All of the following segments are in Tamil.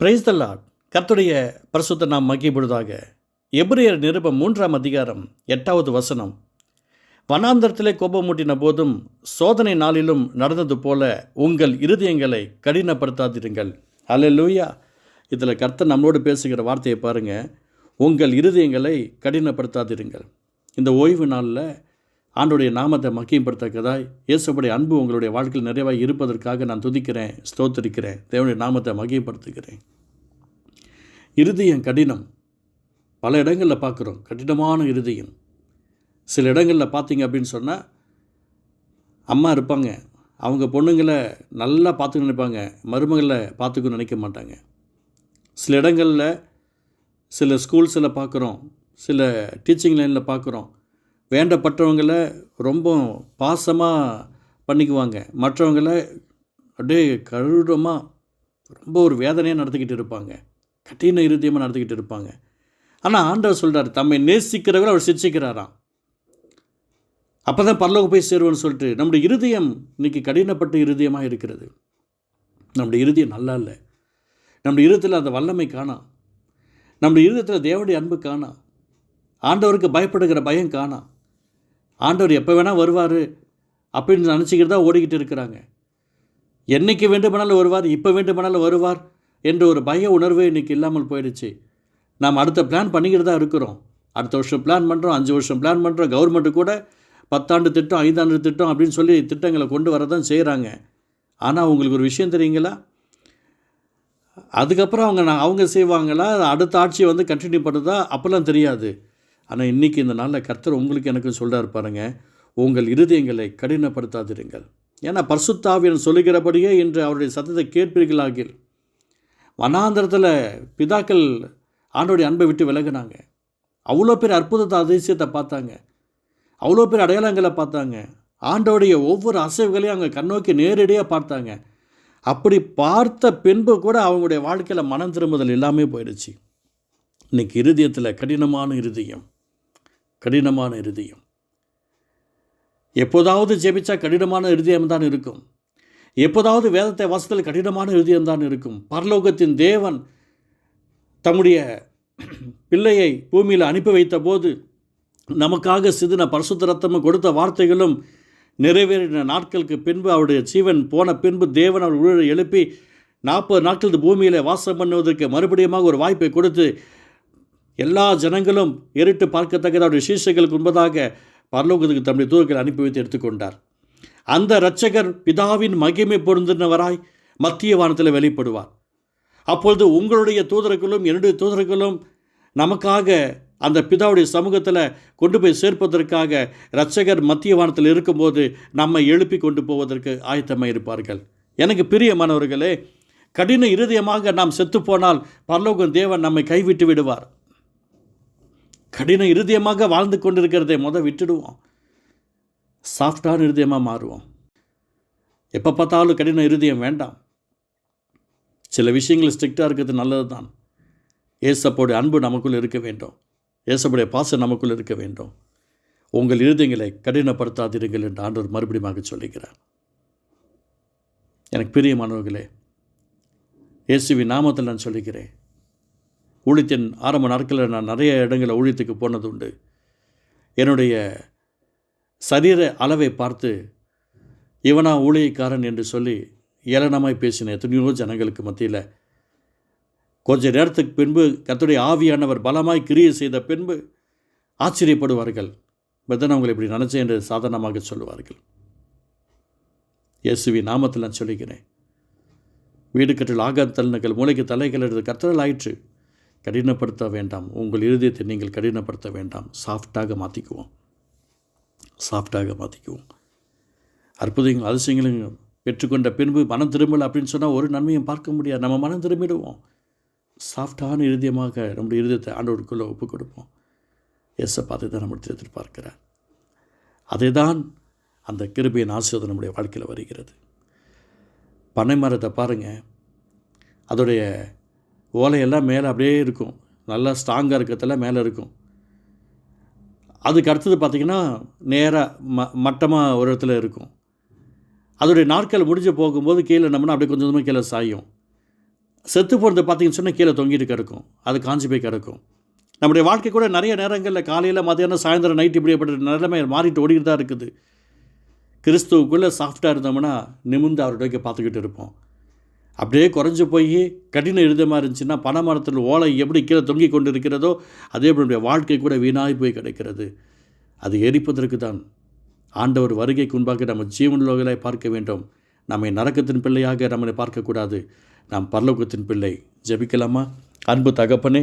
பிரைஸ் த லார்ட் பரிசுத்த நாம் மகிழ்பொழுதாக எப்ரியர் நிருபம் மூன்றாம் அதிகாரம் எட்டாவது வசனம். வனாந்தரத்திலே கோபமூட்டின போதும் சோதனை நாளிலும் நடந்தது போல உங்கள் இருதயங்களை கடினப்படுத்தாதிருங்கள். அல்லேலூயா இதில் கர்த்தர் நம்மளோடு பேசுகிற வார்த்தையை பாருங்கள் உங்கள் இருதயங்களை கடினப்படுத்தாதிருங்கள். இந்த ஓய்வு நாளில் ஆண்டுடைய நாமத்தை மக்கியப்படுத்தக்கதாய் இயேசுடைய அன்பு உங்களுடைய வாழ்க்கையில் நிறைவாக இருப்பதற்காக நான் துதிக்கிறேன் ஸ்தோத்திரிக்கிறேன். தேவனுடைய நாமத்தை மகிமைப்படுத்துகிறேன். இருதயம் கடினம். பல இடங்களில் பார்க்குறோம். கடினமான இருதயம். சில இடங்களில் பார்த்தீங்க அப்படின்னு சொன்னால் அம்மா இருப்பாங்க. அவங்க பொண்ணுங்களை நல்லா பார்த்துக்க நினைப்பாங்க. மருமகளை பார்த்துக்க நினைக்க மாட்டாங்க. சில இடங்களில் சில ஸ்கூல்ஸில் பார்க்குறோம். சில டீச்சிங் லைனில் பார்க்குறோம். வேண்டப்பட்டவங்களை ரொம்ப பாசமாக பண்ணிக்குவாங்க. மற்றவங்களை அப்படியே கருடமாக ரொம்ப ஒரு வேதனையாக நடத்திக்கிட்டு இருப்பாங்க. கடின இருதயமாக நடத்திக்கிட்டு இருப்பாங்க. ஆனால் ஆண்டவர் சொல்கிறார் தம்மை நேசிக்கிறவர்கள் அவர் சிரிச்சிக்கிறாராம் அப்போ தான் பரலோகம் போய் சேருவோன்னு சொல்லிட்டு நம்முடைய இருதயம் இன்றைக்கி கடினப்பட்ட இருதயமாக இருக்கிறது. நம்முடைய இருதயம் நல்லா இல்லை. நம்முடைய இருதயத்தில் அந்த வல்லமை காணாம் நம்முடைய இருதயத்தில் தேவனுடைய அன்பு காணாம் ஆண்டவருக்கு பயப்படுகிற பயம் காணாம் ஆண்டவர் எப்போ வேணால் வருவார் அப்படின்னு நினச்சிக்கிட்டு தான் ஓடிக்கிட்டு இருக்கிறாங்க. என்னைக்கு வேண்டுமானாலும் வருவார் இப்போ வேண்டுமானாலும் வருவார் என்ற ஒரு பய உணர்வு இன்றைக்கி இல்லாமல் போயிடுச்சு. நாம் அடுத்த பிளான் பண்ணிக்கிட்டு தான் இருக்கிறோம். அடுத்த வருஷம் பிளான் பண்ணுறோம் அஞ்சு வருஷம் பிளான் பண்ணுறோம் கவர்மெண்ட்டு கூட பத்தாண்டு திட்டம் ஐந்தாண்டு திட்டம் அப்படின்னு சொல்லி திட்டங்களை கொண்டு வர தான் செய்கிறாங்க ஆனால் உங்களுக்கு ஒரு விஷயம் தெரியுங்களா? அதுக்கப்புறம் அவங்க நான் அவங்க செய்வாங்களா? அடுத்த ஆட்சியை வந்து கண்டினியூ பண்ணுறதா அப்போல்லாம் தெரியாது. ஆனால் இன்றைக்கி இந்த நாளில் கர்த்தர் உங்களுக்கு எனக்கு சொல்கிறார் பாருங்கள் உங்கள் இருதயங்களை கடினப்படுத்தாதிருங்கள். ஏன்னா பர்சுத்தாவியன் சொல்லுகிறபடியே இன்று அவருடைய சத்தத்தை கேட்பீர்களாகில். வனாந்திரத்தில் பிதாக்கள் ஆண்டோடைய அன்பை விட்டு விலகினாங்க. அவ்வளோ பேர் அற்புதத்தை அதிசயத்தை பார்த்தாங்க. அவ்வளோ பேர் அடையாளங்களை பார்த்தாங்க. ஆண்டோடைய ஒவ்வொரு அசைவுகளையும் அவங்க கண்ணோக்கி நேரடியாக பார்த்தாங்க. அப்படி பார்த்த பின்பு கூட அவங்களுடைய வாழ்க்கையில் மனம் திரும்புதல் எல்லாமே போயிடுச்சு. இன்னைக்கு இருதயத்தில் கடினமான இருதயம். கடினமான இருதயம். எப்போதாவது ஜெபிச்சா கடினமான இருதயம் தான் இருக்கும். எப்போதாவது வேதத்தை வாசத்தில் கடினமான இருதயம் தான் இருக்கும். பரலோகத்தின் தேவன் தம்முடைய பிள்ளையை பூமியில் அனுப்பி வைத்த போது நமக்காக சிதின பரிசுத்த ரத்தமும் கொடுத்த வார்த்தைகளும் நிறைவேறின நாட்களுக்கு பின்பு அவருடைய ஜீவன் போன பின்பு தேவன் அவர் உயிரை எழுப்பி நாற்பது நாட்கள் பூமியில் வாசம் பண்ணுவதற்கு மறுபடியுமாக ஒரு வாய்ப்பை கொடுத்து எல்லா ஜனங்களும் இருட்டு பார்க்கத்தக்கது அவருடைய சீசைகளுக்கு முன்பதாக பரலோகத்துக்கு தம்முடைய தூதர்கள் அனுப்பி வைத்து எடுத்துக்கொண்டார். அந்த இரட்சகர் பிதாவின் மகிமை பொருந்தினவராய் மத்திய வானத்தில் வெளிப்படுவார். அப்பொழுது உங்களுடைய தூதர்களும் என்னுடைய தூதர்களும் நமக்காக அந்த பிதாவுடைய சமூகத்தில் கொண்டு போய் சேர்ப்பதற்காக இரட்சகர் மத்திய வானத்தில் இருக்கும்போது நம்மை எழுப்பி கொண்டு போவதற்கு ஆயத்தமாக இருப்பார்கள். எனக்கு பிரியமானவர்களே கடின இருதயமாக நாம் செத்துப்போனால் பரலோகம் தேவன் நம்மை கைவிட்டு விடுவார். கடின இருதயமாக வாழ்ந்து கொண்டிருக்கிறதை மொதல் விட்டுடுவோம். சாஃப்டான இருதயமாக மாறுவோம். எப்போ பார்த்தாலும் கடின இருதயம் வேண்டாம். சில விஷயங்கள் ஸ்ட்ரிக்டாக இருக்கிறது நல்லது தான் ஏசப்போடைய அன்பு நமக்குள் இருக்க வேண்டும். ஏசப்போடைய பாசம் நமக்குள் இருக்க வேண்டும். உங்கள் இருதயங்களை கடினப்படுத்தாதீர்கள் என்று ஆண்டவர் மறுபடியும் சொல்லுகிறார். எனக்கு பிரியமானவர்களே இயேசுவின் நாமத்தில் நான் சொல்லுகிறேன். ஊழியத்தின் ஆரம்ப நாட்களில் நான் நிறைய இடங்களில் ஊழியத்துக்கு போனது உண்டு என்னுடைய சரீர அளவை பார்த்து இவனா ஊழியக்காரன் என்று சொல்லி ஏளனமாய் பேசின எத்தனையோ ஜனங்களுக்கு மத்தியில் கொஞ்ச நேரத்துக்கு பின்பு கத்துடைய ஆவியானவர் பலமாய் கிரியை செய்த பின்பு ஆச்சரியப்படுவார்கள். பத்தன் அவங்களை இப்படி நினச்சேன் என்று சாதாரணமாக சொல்லுவார்கள். இயேசுவி நாமத்தில் நான் சொல்லிக்கிறேன் வீடு கட்டில் ஆகாத நகல் மூளைக்கு தலைகள் எடுத்து கர்த்தர்கள் ஆயிற்று. கடினப்படுத்த வேண்டாம். உங்கள் இருதயத்தை நீங்கள் கடினப்படுத்த வேண்டாம். சாஃப்டாக மாற்றிக்குவோம் சாஃப்டாக மாற்றிக்குவோம் அற்புதங்கள் அதிசயங்களும் பெற்றுக்கொண்ட பின்பு மனம் திரும்பலை அப்படின்னு சொன்னால் ஒரு நன்மையும் பார்க்க முடியாது. நம்ம மனம் திரும்பிடுவோம். சாஃப்டான இருதயமாக நம்முடைய இருதயத்தை ஆண்டவருக்குள்ளே ஒப்புக் கொடுப்போம். எஸ்ஸை பார்த்து தான் நம்ம எதிர்பார்க்கிறார் அதே தான் அந்த கிருபையின் ஆசீர்வாதம் நம்முடைய வாழ்க்கையில் வருகிறது. பனை மரத்தை பாருங்கள் அதோடைய ஓலையெல்லாம் மேலே அப்படியே இருக்கும். நல்லா ஸ்ட்ராங்காக இருக்கிறதெல்லாம் மேலே இருக்கும். அதுக்கு அடுத்தது பார்த்திங்கன்னா நேராக ம மட்டமாக ஒரு இடத்துல இருக்கும். அதோடைய நாட்கள் முடிஞ்சு போகும்போது கீழே நம்மனா அப்படியே கொஞ்சம் கொஞ்சமாக கீழே சாயும். செத்து போகிறது பார்த்தீங்கன்னு சொன்னால் கீழே தொங்கிட்டு கிடக்கும். அது காஞ்சி போய் கிடக்கும். நம்முடைய வாழ்க்கை கூட நிறைய நேரங்களில் காலையில் மதியானம் சாயந்தரம் நைட் இப்படிப்பட்ட நிலைமை மாறிட்டு ஓடிக்கிட்டு தான் இருக்குது. கிறிஸ்துவுக்குள்ளே சாஃப்டாக இருந்தோம்னா நிமிர்ந்து அவருடைய பார்த்துக்கிட்டு இருப்போம். அப்படியே குறைஞ்சு போய் கடின எழுதமாக இருந்துச்சுன்னா பனை மரத்தில் ஓலை எப்படி கீழே தொங்கி கொண்டு இருக்கிறதோ அதே போலுடைய நம்முடைய வாழ்க்கை கூட வீணாய் போய் கிடைக்கிறது. அது எரிப்பதற்கு தான். ஆண்டவர் வருகைக்கு முன்பாக நம்ம ஜீவன்லோகலை பார்க்க வேண்டும். நம்மை நரக்கத்தின் பிள்ளையாக நம்மளை பார்க்கக்கூடாது. நாம் பரலோகத்தின் பிள்ளை. ஜபிக்கலாமா? அன்பு தகப்பனே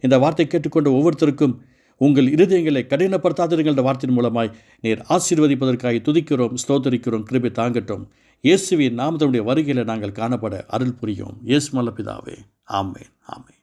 இந்த வார்த்தை கேட்டுக்கொண்ட ஒவ்வொருத்தருக்கும் உங்கள் இருதயங்களை கடினப்படுத்தாதிருங்கள் என்ற வார்த்தையின் மூலமாய் நீர் ஆசீர்வதிப்பதற்காக துதிக்கிறோம் ஸ்தோத்தரிக்கிறோம் கிருபை தாங்கட்டும். இயேசுவின் நாமத்தினுடைய வருகையில் நாங்கள் காணப்பட அருள் புரியும். இயேசு மல்லபிதாவே ஆமேன் ஆமேன்.